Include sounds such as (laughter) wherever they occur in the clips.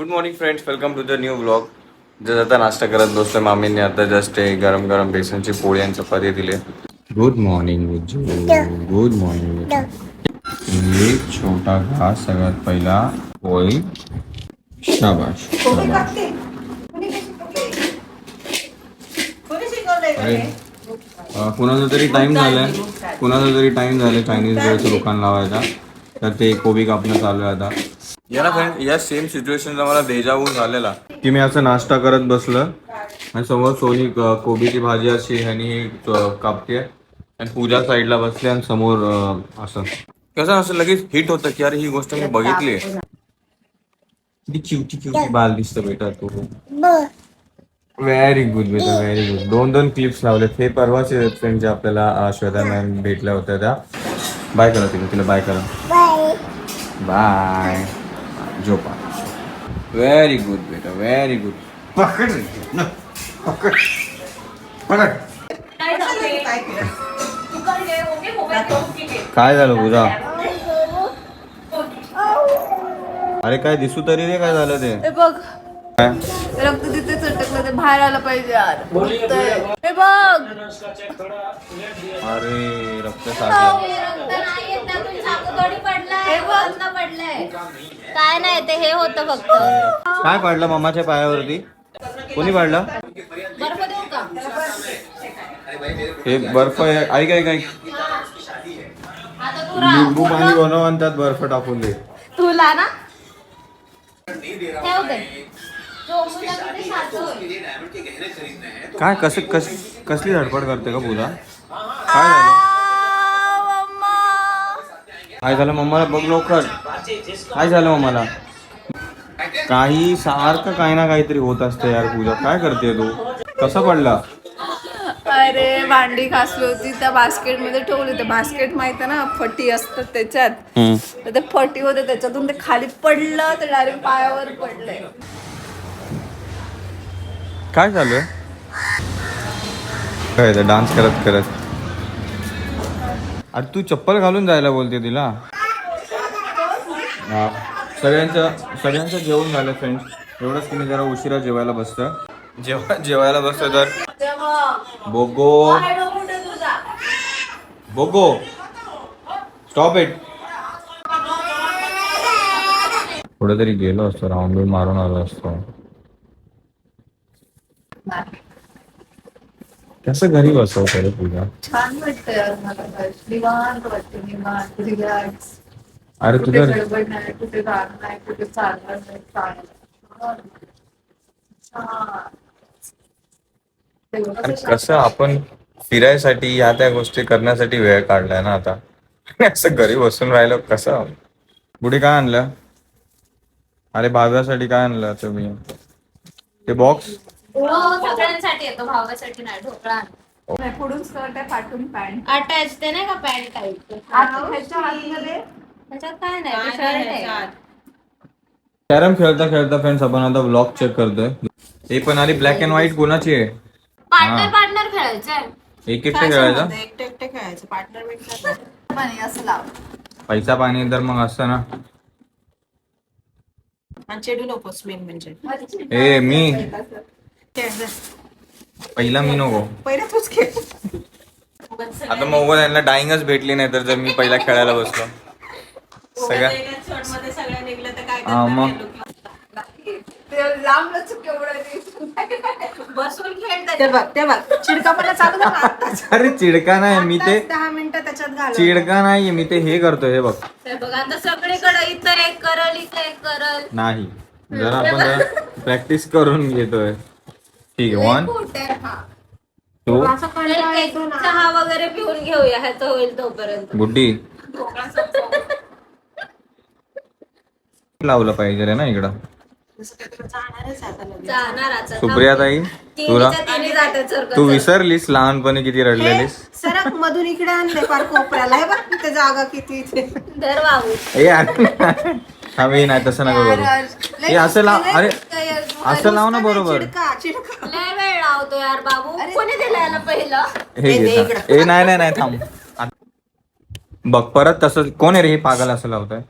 Good morning friends welcome to the new blog जर आता नाश्ता करत बसतोय मामींनी आता जस्ट एक गरम गरम बेसनची पोळी आणि चपाती दिली. गुड मॉर्निंग गुड मॉर्निंग एक छोटा घास सगळ्यात पहिला पोळी शाबाश शाबाश अरे कुणाचा तरी टाइम झालाय. कुणाचा तरी टाइम झालाय चायनीज वेळचं दुकान लावायचा. तर ते कोबी कापणं चालू आहे आता. याला फ्रेंड या सेम सिच्युएशनचा मला देजावून झालेला. की मी असं नाश्ता करत बसलं आणि समोर सोनी कोबीची भाजी अशी ह्यानी कापते आणि पूजा साईडला बसली आणि समोर असं. कसं असं लगेच हिट होतं की अरे ही गोष्ट मी बघितली किती क्युटी क्युटी बाल दिसतं बेटा तू. व्हेरी गुड बेटा व्हेरी गुड दोन दोन क्लिप्स लावले हे परवाचे फ्रेंड जे आपल्याला श्वेता मॅम भेटल्या होत्या त्या. बाय करा तिला तिला बाय करा. बाय झोपा व्हेरी गुड बेटा व्हेरी गुड पकड. न, पकड. पकड. काय झालं? पूजा अरे काय दिसू तरी रे काय झालं ते? हे बघ. काय रक्त तिथे चटकलं ते बाहेर आलं पाहिजे यार. दुखतंय. हे बघ. अरे रक्त साठलं हे काय नाही ते हे होतं फक्त. काय पडलं मम्माच्या पायावरती? कोणी पडलं? बर्फ देऊ का? हे बर्फ आहे. ऐक ऐक ऐक. आता तू लिंबू पाणी बनव आणि त्यात बर्फ टाकून दे. तुला ना? ठेव दे चोमूला किती साचू होईल. काय कस कस कसली धडपड करते का पूजा? काय झालं? काय झालं मम्माला? बघ लवकर. काय झालं मम्माला? काही सारखं काही ना काहीतरी होत असतं यार पूजा. काय करते तू? कसा पडला? अरे भांडी घासली होती त्या बास्केटमध्ये ठेवली ते बास्केट माहिती ना फटी असतात त्याच्यात. तर ते फटी होते त्याच्यातून ते खाली पडलं ते डायरेक्ट पायावर पडलंय. काय झालं काय डान्स करत करत. अरे तू चप्पल घालून जायला बोलते तिला. सगळ्यांचं सगळ्यांचं जेवण झालं फ्रेंड्स एवढंच की मी जरा उशिरा जेवायला बसतं जेव्हा जेवायला बसतो तर. बोगो. बोगो. स्टॉप इट कुठेतरी गेलो असतो राऊंड मारून आलो असतो. कसं घरी बसवतो रे पूजा? छान वाटतं यार मला तर. निवांत वाटतं निवांत रिलॅक्स अरे कुठे तुझं गडबड नाही कुठे गाणं नाही कुठे चालणार नाही चालणार छान. तेव्हा अरे कसं कसं आपण फिरायसाठी ह्या त्या गोष्टी करण्यासाठी वेळ काढलाय ना आता. (laughs) असं घरी बसून राहिलं कसं? पुढे काय आणलं? अरे भाव्यासाठी काय आणलं तुम्ही? ते बॉक्स सगळ्यांसाठी येतो भावासाठी नाही ढोकळा नाही, पुढून स्कर्ट आहे पाठून पॅन्ट. अटॅच ते नाही का पॅन्ट टाईप? ह्याच्या आतमध्ये? त्याच्यात काय नाही ते शर्ट आहे. कॅरम खेळता खेळता फ्रेंड्स आपण आता ब्लॉग चेक करतोय. हे पण आली ब्लॅक अँड व्हाईट कोणाची आहे? पार्टनर पार्टनर खेळायचंय एक एकटे खेळायचा? एकटे एकटे खेळायचं पार्टनर पाणी असं लाव. पैसा पाणी तर मग असतं ना. आणि चेडू नकोस मेन म्हणजे. ए मी. पहिला मी नको. पहिले तूच खेळ आता मग उगाच यांना डाईंगच भेटली नाही तर जर मी पहिला खेळायला बसलो. सगळ्या मध्ये सगळ्या निघलं तर काय हा मग. अरे चिडका नाही मी ते आत्ताच दहा मिनिटं त्याच्यात घाल चिडका नाही मी ते हे करतोय हे बघ. ते बघ आता सगळीकडे इथं एक करल इथं एक करल. नाही. जर आपण प्रॅक्टिस करून घेतोय. ठीक आहे वन टू चहा वगैरे पिऊन घेऊया ह्याचं होईल तोपर्यंत. गुड्डी लावलं पाहिजे रे ना इकडं. जाणार आता. सुप्रिया ताई तुला? तिन्हीच्या तिन्ही जातात तू विसरलीस लहानपणी किती रडलेलीस? सरक मधून इकडे आणले फार कोपऱ्याला. हे बघ तिथे जागा किती इथे. ए अरे थांबी नाही तसं नका करू. हे असं लाव अरे असं लाव ना बरोबर. चिडका चिडका. लय वेळ लावतो यार बाबू. कोणी दिलं याला पहिलं? हे घे थांब. ए नाही नाही नाही थांब. आ- बघ परत तसं कोण आहे रे हे पागल असं लावतंय?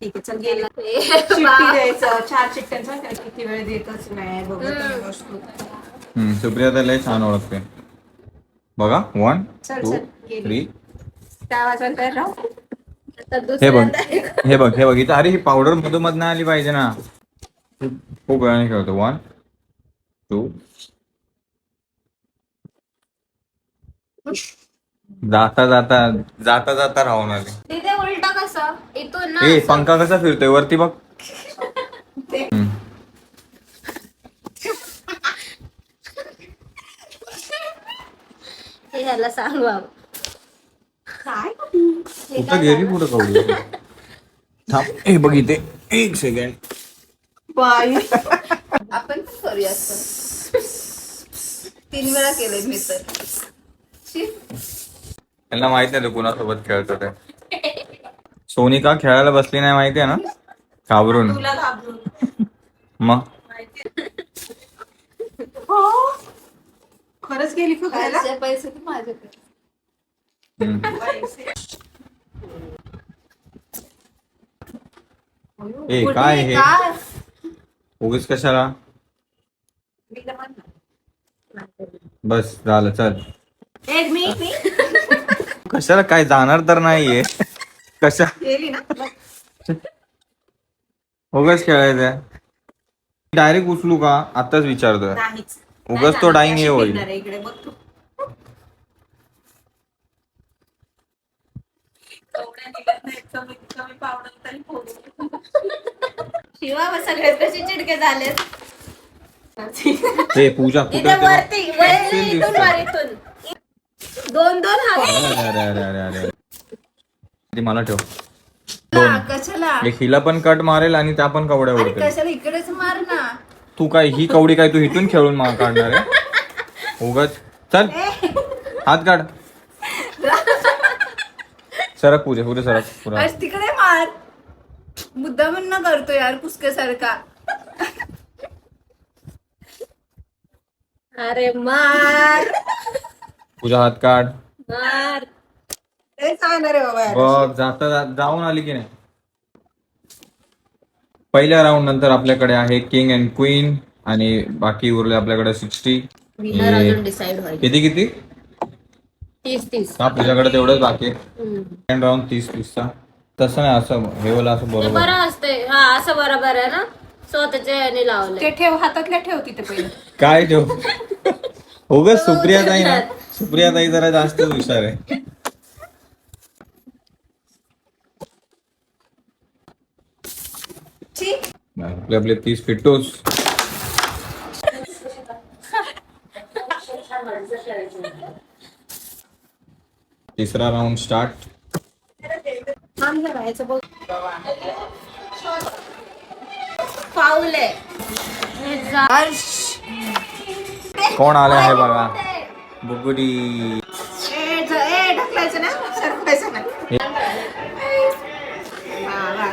ठीक आहे चल गेली. ए, (laughs) चिठ्ठी बा- द्यायचं. चार चिठ्ठ्यांचा काय किती वेळ देतच नाही बघत नाही बसतो. हम्म, सुप्रिया तर लय छान ओळखते. बघा वन चल, टू गेली. थ्री त्या वाजवायला तयार राहू. आता हे बघ. दुसऱ्यांदा हे बघ हे बघ इथं अरे ही पावडर मधोमध नाही आली पाहिजे ना. खूप वेळाने खेळतो वन टू जाता जाता जाता जाता राहून आले. तिथे उलटा कसा? इथून ना ए असं. पंखा कसा फिरतोय? वरती बघ. हम्म. हे ह्याला सांग बाबा. काय? कुठं गेली कुठं कवडी थांब. ए बघ इथे एक सेकंड बाई. आपण पण करूया असं. तीन वेळा केलंय मी तर. शी. त्यांना माहीत नाही तो कुणासोबत खेळतो ते. सोनिका खेळायला बसली नाही माहितीये ना? घाबरून. तुला घाबरून. मग? हो. खरंच गेली का खायला? खायचे पैसे तर माझ्याकडे. हम्म. ए काय हे? उगीच कशाला? बस झालं चल. कशाला काय जाणार तर नाहीये? कशा? उगाच खेळायचं डायरेक्ट उचलू का? आताच विचारतोय. उगाच तो डाईंग हे होईल फिरणार आहे इकडे बघ तू एवढ्या निघत नाही, कमीत कमी पावडर तरी फोडू. शिवा सगळे कसे चिडके झालेत हे पूजा कुठे वरती. इथून वर इथून दोन दोन हात. अरे अरे अरे अरे अरे ती मला ठेव. दोन. कशाला एक हिला पण कट मारेल आणि त्या पण कवड्या कशाला? इकडेच मार ना. तू काय ही कवडी काय तू इथून खेळून मा काढणार आहे? उगाच. चल. हात काढ. सरक पूजा पुढे सरक पुरा. आज तिकडे मार. मुद्दा न करतो यार कुसक्यासारखा अरे मार. पूजा हात काढ. मार. तेच सांगणार आहे बाबा यार. बघ जाता जा- जाऊन आली की नाही. पहिल्या राऊंड नंतर आपल्याकडे आहे किंग अँड क्वीन आणि बाकी उरले आपल्याकडे सिक्स्टी विनर अजून डिसाइड व्हायचं. किती किती? तीस तीस. हा तुझ्याकडे तेवढंच बाकी. सेकंड राऊंड तीस तीसचा तसं नाही असं हे वाला असं ते बरोबर. बरं असते हा असं बरोबर आहे ना. स्वतःच्या याने लावलंय. ते ठेव हातातल्या ठेव तिथे पहिले. (laughs) काय ठेव? उगाच सुप्रिया ताई ना. सुप्रिया ताई जरा जास्तच हुशार आहे. ठीक आपले आपले तीस फिटोस तिसरा राऊंड स्टार्ट कोण आले आहे बघा? बुगुडी ए, हा.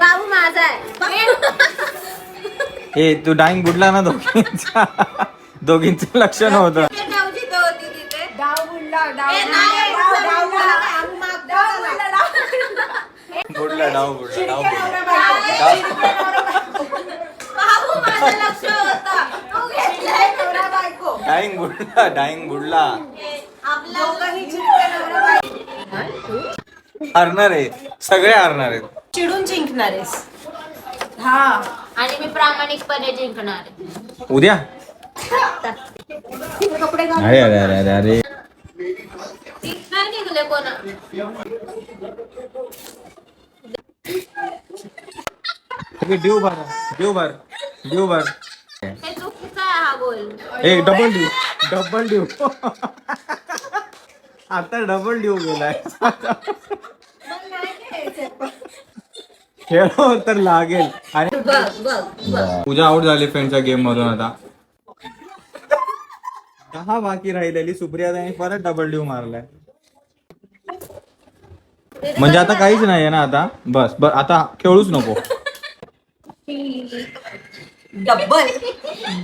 बाबू माझा तू डाईंग बुडला ना दोघींचा? दोघींचं लक्ष नव्हतं डाव बुडला डाव बुडला. बुडला. आम्ही मागतो त्याला. बुडला डाव बुडला डाव बुडला. बाबू माझं लक्ष होतं. तू घेतलंय नवरा बायको. डाईंग बुडला डाईंग बुडला. आपला दोघंही नवरा बायको. हारणार आहे सगळे हारणार आहेत. चिडून जिंकणार आहेस. हा. आणि मी प्रामाणिकपणे जिंकणार आहे. उद्या? अरे अरे अरे अरे. अरे नाही निघले कोणा? ड्यू भर ड्यू भर ड्यू भर. हे चुकीचं आहे हा बोल ए डबल ड्यू डबल ड्यू आता डबल ड्यू गेलाय. खेळ तर लागेल. आणि बघ बघ पूजा आउट झाली फ्रेंडच्या गेम मधून आता. हा बाकी राहिलेली सुप्रिया ताईने परत डबल ड्यू मारलाय. म्हणजे आता काहीच नाहीये ना आता? बस बर आता खेळूच नको. डब्बल.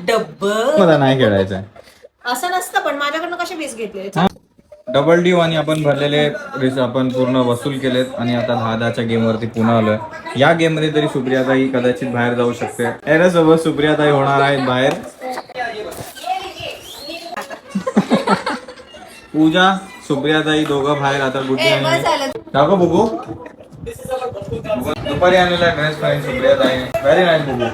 डब्बल. मला नाही खेळायचंय. असं नसतं पण माझ्याकडनं कसे वीस घेतले. डबल डी आणि आपण भरलेले रिस आपण पूर्ण वसूल केलेत आणि आता दहा दहाच्या गेमवरती पुन्हा आलोय. या गेममध्ये तरी सुप्रियाताई कदाचित बाहेर जाऊ शकते. याच्यासोबत सुप्रियाताई होणार आहेत बाहेर. पूजा सुप्रियाताई दोघं बाहेर आता गुड्डी आणि दाखव बुगू दुपारी आणलेला ड्रेस सुप्रिया सुप्रियाताई. व्हेरी नाईस बुगू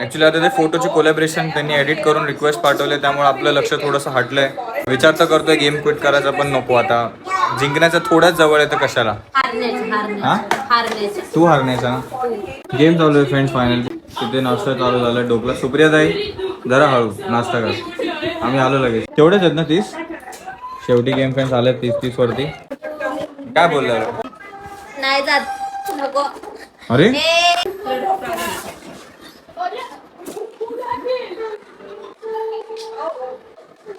ॲक्च्युली आता ते फोटोचे कोलॅबरेशन त्यांनी एडिट करून रिक्वेस्ट पाठवले त्यामुळे आपलं लक्ष थोडंसं हटलंय. विचार तर करतोय गेम क्विट करायचा पण नको आता. जिंकण्याचा थोड्याच जवळ येतं कशाला? हा? तू हारण्याचा ना? गेम चालू आहे फ्रेंड्स फायनल तिथे नाश्ता चालू झाला डोकला सुप्रियाताई जरा हळू नाश्ता कर. आम्ही आलो लगेच. तेवढेच आहेत ना तीस? शेवटी गेम फ्रेंड्स आले तीस तीस वरती. काय बोलला? नाही जात. अरे?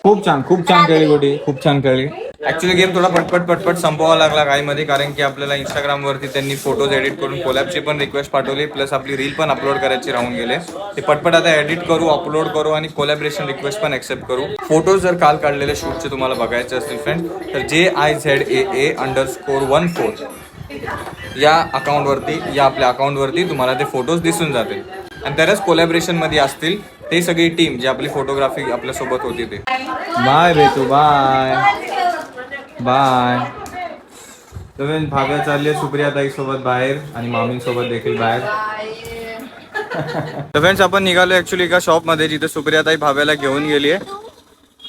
खूप छान खूप छान खेळली गोटी खूप छान खेळली. ऍक्च्युली गेम थोडा पटपट पटपट संपवावा लागला काही मध्ये कारण की आपल्याला इंस्टाग्राम वरती त्यांनी फोटोज एडिट करून कोलॅबची पण रिक्वेस्ट पाठवली प्लस आपली रील पण अपलोड करायची राहून गेले. ते पटपट आता एडिट करू अपलोड करू आणि कोलॅबरेशन रिक्वेस्ट पण एक्सेप्ट करू. फोटोज जर काल काढलेले शूटचे तुम्हाला बघायचे असतील फ्रेंड तर J I Z A A underscore one four या अकाउंटवरती या आपल्या अकाउंटवरती तुम्हाला ते फोटोज दिसून जातील. आणि तरच कोलॅबरेशनमध्ये असतील ते सगळी टीम जी आपली फोटोग्राफी आपल्यासोबत होती ते. बाय बेतू बाय बाय तुम्ही भाव्या चालली सुप्रिया ताई सोबत बाहेर आणि मामी सोबत देखील बाहेर. (laughs) तर फ्रेंड्स आपण निघालो ऍक्च्युली एका शॉपमध्ये जिथे सुप्रियाताई भाव्याला घेऊन गेली आहे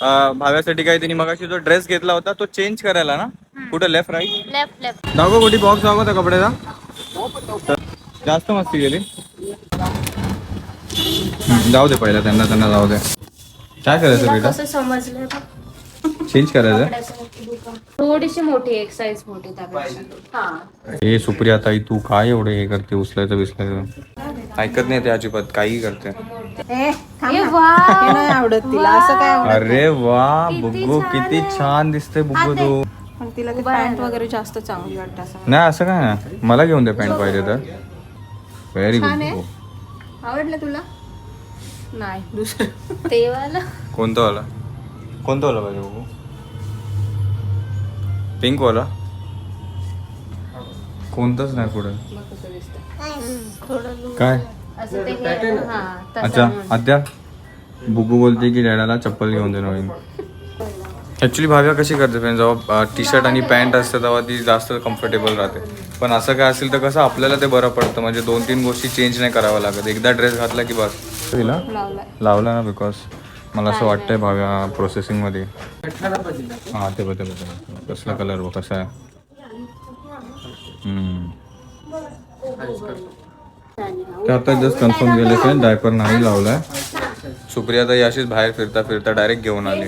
भाव्यासाठी काही त्यांनी मगाशी जो ड्रेस घेतला होता तो चेंज करायला ना? कुठं लेफ्ट राईट लेफ्ट लेफ्ट दाखव कुठे बॉक्स दाखव त्या कपड्याचा जास्त मस्ती गेली जाऊ दे पहिला त्यांना त्यांना जाऊ दे. काय करायचं बेटा? कसं समजलं चेंज करायचं? थोडीशी मोठी एक साईज मोठी हा हे. सुप्रिया ताई तू काय एवढे हे करते उचलायचं बिसलायचं ऐकत नाही ते अजिबात काही करते. ए थांब ना. हे नाही आवडत तिला असं काय आवडत अरे वा बुग्गू किती छान दिसते बुग्गू तू. पण तिला ते पॅन्ट वगैरे जास्त चांगली वाटतं असं नाही. असं काय नाही. मला घेऊन दे पॅन्ट पाहिजे तर. व्हेरी गुड बुग्गू. आवडलं तुला? नाही दुसरं. ते वाला कोणतं वाला? कोणतं वाला पाहिजे बघू पिंक वाला? कोणतंच नाही पुढे. काय? असं ते हे हा अच्छा आद्या बुगू बोलते की डॅडाला चप्पल घेऊन दे नवीन. ॲक्च्युली भाव्या कशी करते फ्रेंड जेव्हा टी शर्ट आणि पॅन्ट असते तेव्हा ती जास्त कम्फर्टेबल राहते. पण असं काय असेल तर कसं आपल्याला ते बरं पडतं. म्हणजे दोन तीन गोष्टी चेंज नाही कराव्या लागत. एकदा ड्रेस घातला की बस. तिला? लावला ना बिकॉज मला असं वाटतंय भाव्या प्रोसेसिंगमध्ये हां ते बघ ते बघ, ते बघ. कसला कलर बघ कसा आहे. हम्म. आता जस्ट कन्फर्म केले की डायपर नाही लावलाय सुप्रिया ताई अशीच बाहेर फिरता फिरता डायरेक्ट घेऊन आली।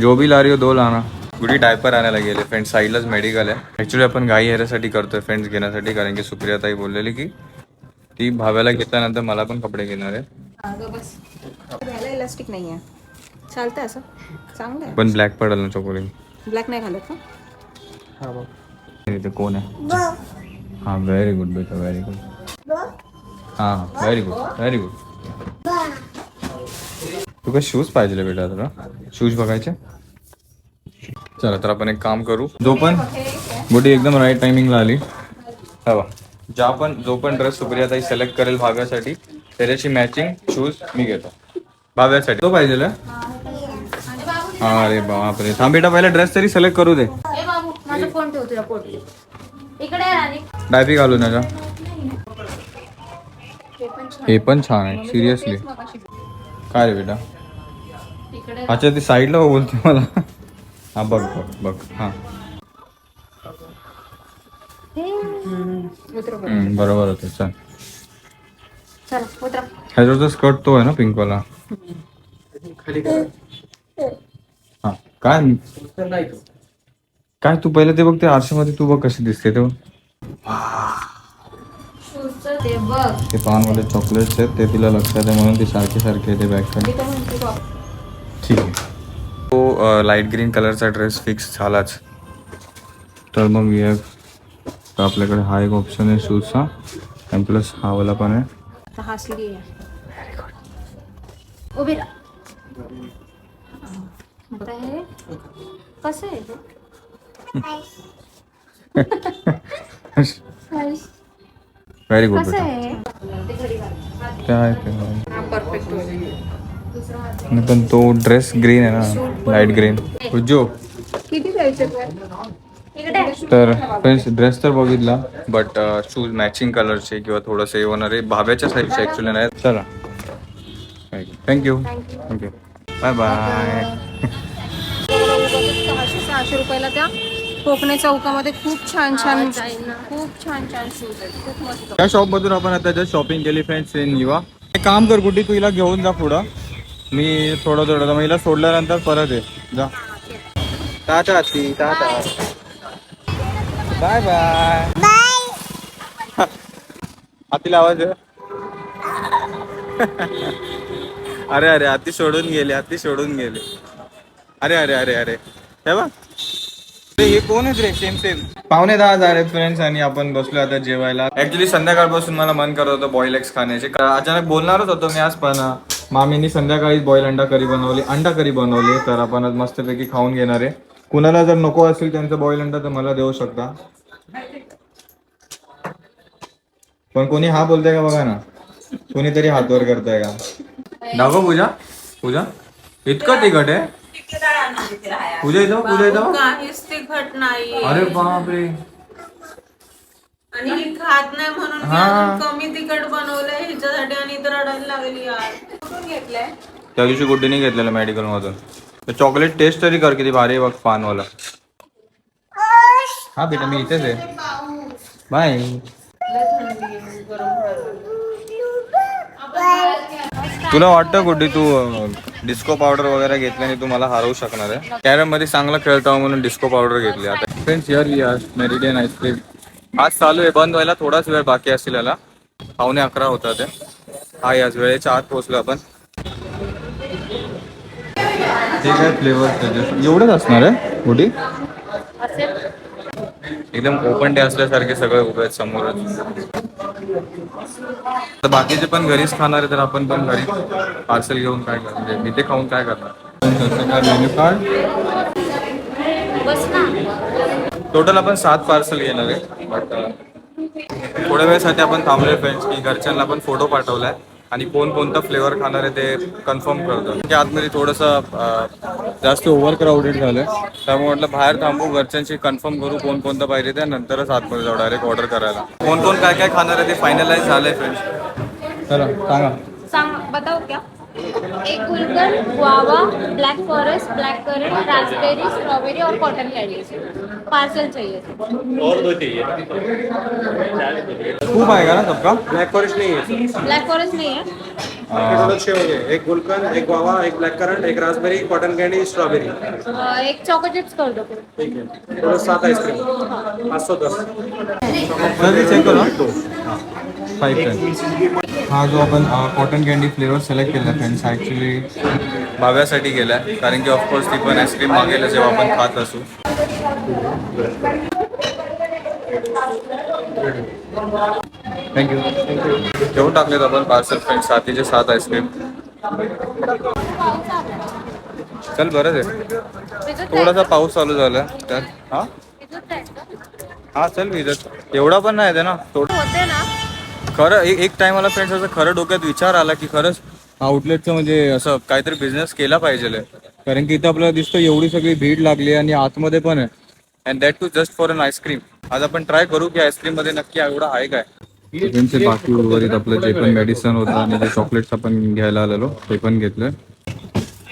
जो भी ला रही हो दो लाना। गुडी डायपर आणायला गेले फ्रेंड साईडलाच मेडिकल आहे ॲक्च्युली आपण गाई ह्याच्यासाठी करतोय फ्रेंड्स घेण्यासाठी कारण की सुप्रिया ताई बोललेली की ती भाव्याला घेतल्यानंतर मला पण कपडे घेणार आहे इलास्टिक नाही आहे चालतंय असं? चांगलं आहे। पण ब्लॅक पडेल ना चोकोली ब्लॅक नाही घालत का? इथे कोण आहे? हा व्हेरी गुड बेटा व्हेरी गुड हा व्हेरी गुड व्हेरी गुड तुका शूज पाहिजे बेटा तुला. शूज बघायचे? चला तर आपण एक काम करू. जो पण गोटी एकदम राईट टायमिंगला आली. हवा ज्या पण जो पण ड्रेस सुप्रियाताई सिलेक्ट करेल भाव्यासाठी त्याच्याशी मॅचिंग शूज मी घेतो. भाव्यासाठी. तो पाहिजे अरे बापरे. थांब बेटा पहिला ड्रेस तरी सिलेक्ट करू दे. डायपी घालू ना हे पण छान आहे सिरियसली काय रे बेटा? अच्छा ती साईडला हो बोलते मला. हा बघ बघ बघ हा. बरोबर होते चल. ह्याचा ह्याच्यावरचा स्कर्ट तो आहे ना पिंक वाला. हा काय? काय तू पहिले ते बघ ते आरशामध्ये तू बघ कशी दिसते तो ते बघ. ते पानवाले चॉकलेट्स आहेत ते तिला लक्षात आहे म्हणून ते सारखे सारखे ते बॅग ठीक आहे. तो लाइट ग्रीन कलरचा ड्रेस फिक्स झालाच. तर मग वी हॅव तर आपल्याकडे हा एक ऑप्शन आहे शूजचा आणि प्लस हा वाला पण आहे. हा उभी हे. कसं आहे? (laughs) व्हेरी गुड बेटा. आहे? काय ते? पण तो ड्रेस ग्रीन आहे ना लाइट ग्रीन उज्जो. किती द्यायचे इकडे. तर फ्रेंड्स ड्रेस तर बघितला बट शूज मॅचिंग कलरचे किंवा थोडंसं हे होणारे भाव्याच्या साईजचे ॲक्च्युली नाही चला. थँक्यू थँक्यू बाय बाय सहाशे सहाशे रुपयाला त्या कोकणे चौकामध्ये खूप छान छान खूप छान छान शूज आहेत. खूप मस्त. त्या शॉप मधून आपण आता जस्ट शॉपिंग केली फ्रेंड्स इन युवा एक काम कर कुठे तू हिला घेऊन जा पुढं. मी थोडं थोडं मग हिला सोडल्यानंतर परत आहे जा. टाटा आती टाटा. बाय बाय आतीला आवाज? (laughs) अरे अरे आती सोडून गेले आती सोडून गेले. अरे अरे अरे अरे. हे बघ. हे कोण आहेत रे? सेम सेम पावणे दहा हजार आहेत फ्रेंड्स आणि आपण बसलो आता जेवायला. ऍक्च्युली संध्याकाळपासून मला मन करत होतं बॉईल एग्स खाण्याचे. अचानक बोलणारच होतो मी आज पण मामीनी संध्याकाळी बॉईल अंडा करी बनवली अंडा करी बनवली तर आपण आज मस्तपैकी खाऊन घेणार आहे. कुणाला जर नको असेल त्यांचं बॉईल अंडा तर मला देऊ शकता. पण कोणी हा बोलतंय का बघा ना? कोणीतरी हात वर करताय का? दाखव पूजा. पूजा. इतकं तिखट आहे. पूजा इथं पूजा इथं? काहीच तिखट नाही. अरे बापरे. आणि ही खात नाही म्हणून मी हा. अजून कमी तिखट बनवलंय हिच्यासाठी आणि इतर रडायला लागली यार. कुठून घेतलंय? त्या दिवशी गुड्डीने घेतलेलं मेडिकल मधून. तर चॉकलेट टेस्ट तरी कर किती भारी आहे बघ पानवाला. हा बेटा मी इथेच आहे. बाय. तुला वाटतं कुठे तू डिस्को पावडर वगैरे घेतल्याने तू मला हरवू शकणार आहे? कॅरममध्ये चांगला खेळता म्हणून डिस्को पावडर घेतली. आता friends here we are Meridian ice cream आज चालू आहे बंद व्हायला थोडाच वेळ बाकी असेल याला. पावणे अकरा होता ते. हा याच वेळेच्या आत पोहोचलो आपण. ते काय फ्लेवर एवढंच असणार आहे गुडी एकदम ओपन डे असल्यासारखे सगळे उभे आहेत समोरच. तर बाकीचे पण घरीच खाणार आहे तर आपण पण घरी पार्सल घेऊन काय करणार? म्हणजे इथे खाऊन काय करणार? मेन्यू कार्ड टोटल आपण सात पार्सल घेणार आहे बट थोड्या वेळेसाठी आपण थांबलोय फ्रेंड्स की घरच्यांना आपण फोटो पाठवलाय. आणि कोण कोणता फ्लेवर खाणार आहे ते कन्फर्म करतो. की आतमध्ये थोडंसं जास्त ओव्हर क्राऊडेड झालंय. त्यामुळे म्हटलं बाहेर थांबू घरच्यांशी कन्फर्म करू कोण कोणतं पाहिजे ते नंतरच आतमध्ये जाऊ डायरेक्ट ऑर्डर करायला. कोण कोण काय काय खाणार आहे ते फायनलाइज झालंय फ्रेंड्स चला सांगा. सांग बताओ क्या? एक गुलकंद guava black forest black currant raspberry strawberry और कॉटन कैंडी पार्सल चाहिए। खूप आहे का ना सबका? ब्लैक फॉरेस्ट नहीं है ब्लैक फॉरेस्ट नहीं है। छः हो गए एक गुलकंद एक गुआवा एक ब्लैक करंट एक raspberry cotton candy strawberry uh, एक चॉको चिप्स कर दो। फिर ठीक है। थोड़ा सात आइसक्रीम पाँच सौ दस। सर चेक करू। फाईव्ह टन हा जो आपण कॉटन कँडी फ्लेवर सिलेक्ट केला फ्रेंड्स हा ॲक्च्युली भाव्यासाठी गेला आहे कारण की ऑफकोर्स ती पण आईस्क्रीम मागेल जेव्हा आपण खात असू. थँक्यू ठेवून टाकलेत आपण पार्सल फ्रेंड्स सातीचे सात आईस्क्रीम चल बरंच आहे थोडासा पाऊस चालू झाला. तर हा? हा चल विजत एवढा पण नाही आहे ना. थोडं होते ना. खरं एक एक टायमाला फ्रेंड्स असं खरं डोक्यात विचार आला की खरंच आउटलेटचं म्हणजे असं काहीतरी बिझनेस केला पाहिजे कारण की इथं आपल्याला दिसतं एवढी सगळी भीड लागली आणि आतमध्ये पण आहे. And that too just for one ice cream आज आपण ट्राय करू की आईस्क्रीममध्ये नक्की एवढं आहे काय? बाकी उर्वरित आपलं जे पण मेडिसिन होतं आणि जे चॉकलेट्स आपण घ्यायला आलेलो ते पण घेतलं.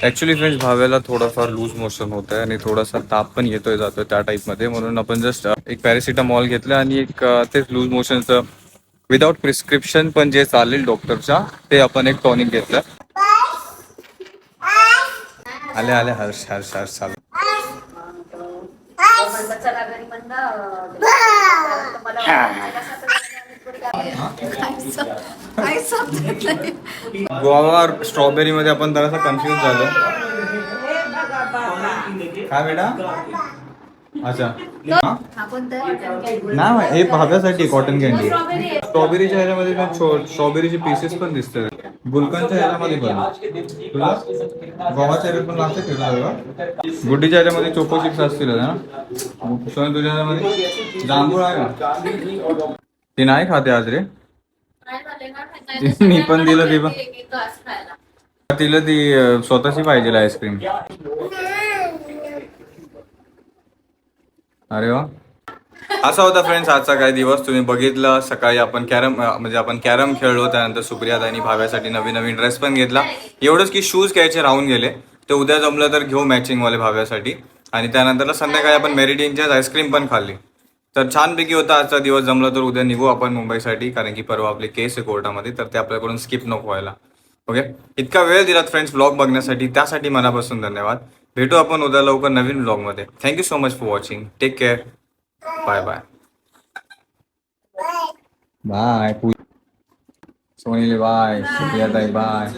ऍक्च्युली फ्रेंड्स भाव्याला थोडंफार लूज मोशन होत आहे आणि थोडासा ताप पण येतोय जातोय त्या टाईपमध्ये म्हणून आपण जस्ट एक पॅरासिटामॉल घेतलं आणि एक तेच लूज मोशनचं विदाउट प्रिस्क्रिप्शन पण जे चालेल डॉक्टरच्या ते आपण एक टॉनिक घेतलं. आले आले हर्ष हर्ष हर्ष चालू गोवा स्ट्रॉबेरी मध्ये आपण जरासा कन्फ्युज झालो. काय बेटा? अच्छा? नाही हे? भाव्यासाठी कॉटन कॅन्डी स्ट्रॉबेरीच्या ह्याच्यामध्ये स्ट्रॉबेरीचे पीसेस पण दिसतात. गुलकंदच्या ह्याच्यामध्ये पण. तुला? गव्हाच्या ह्याच्यात पण लागते तुला गुड्डीच्या ह्याच्यामध्ये चोको चिप्स असतील ना? सोनी तुझ्या ह्याच्यामध्ये? जांभूळ आहे का? ती नाही खाते आज रे. मी पण दिलं ती पण तिला ती स्वतःची पाहिजे आईस्क्रीम अरे वा. असा होता फ्रेंड्स आजचा काही दिवस. तुम्ही बघितलं सकाळी आपण कॅरम म्हणजे आपण कॅरम खेळलो त्यानंतर सुप्रिया सुप्रियाताईनी भाव्यासाठी नवीन नवीन ड्रेस पण घेतला. एवढंच की शूज घ्यायचे राहून गेले. ते उद्या जमलं तर घेऊ मॅचिंगवाले भाव्यासाठी. आणि त्यानंतर संध्याकाळी आपण मेरिडिनच्याच आईस्क्रीम पण खाल्ली. तर छानपैकी होता आजचा दिवस. जमला तर उद्या निघू आपण मुंबईसाठी कारण की परवा आपले केस आहे कोर्टामध्ये तर ते आपल्याकडून स्किप नको व्हायला. ओके इतका वेळ दिलात फ्रेंड्स ब्लॉग बघण्यासाठी. त्यासाठी मनापासून धन्यवाद. भेटू आपण उद्या लवकर नवीन ब्लॉगमध्ये. Thank you so much for watching take care bye bye bye सोनीले bye सुप्रियाताई बाय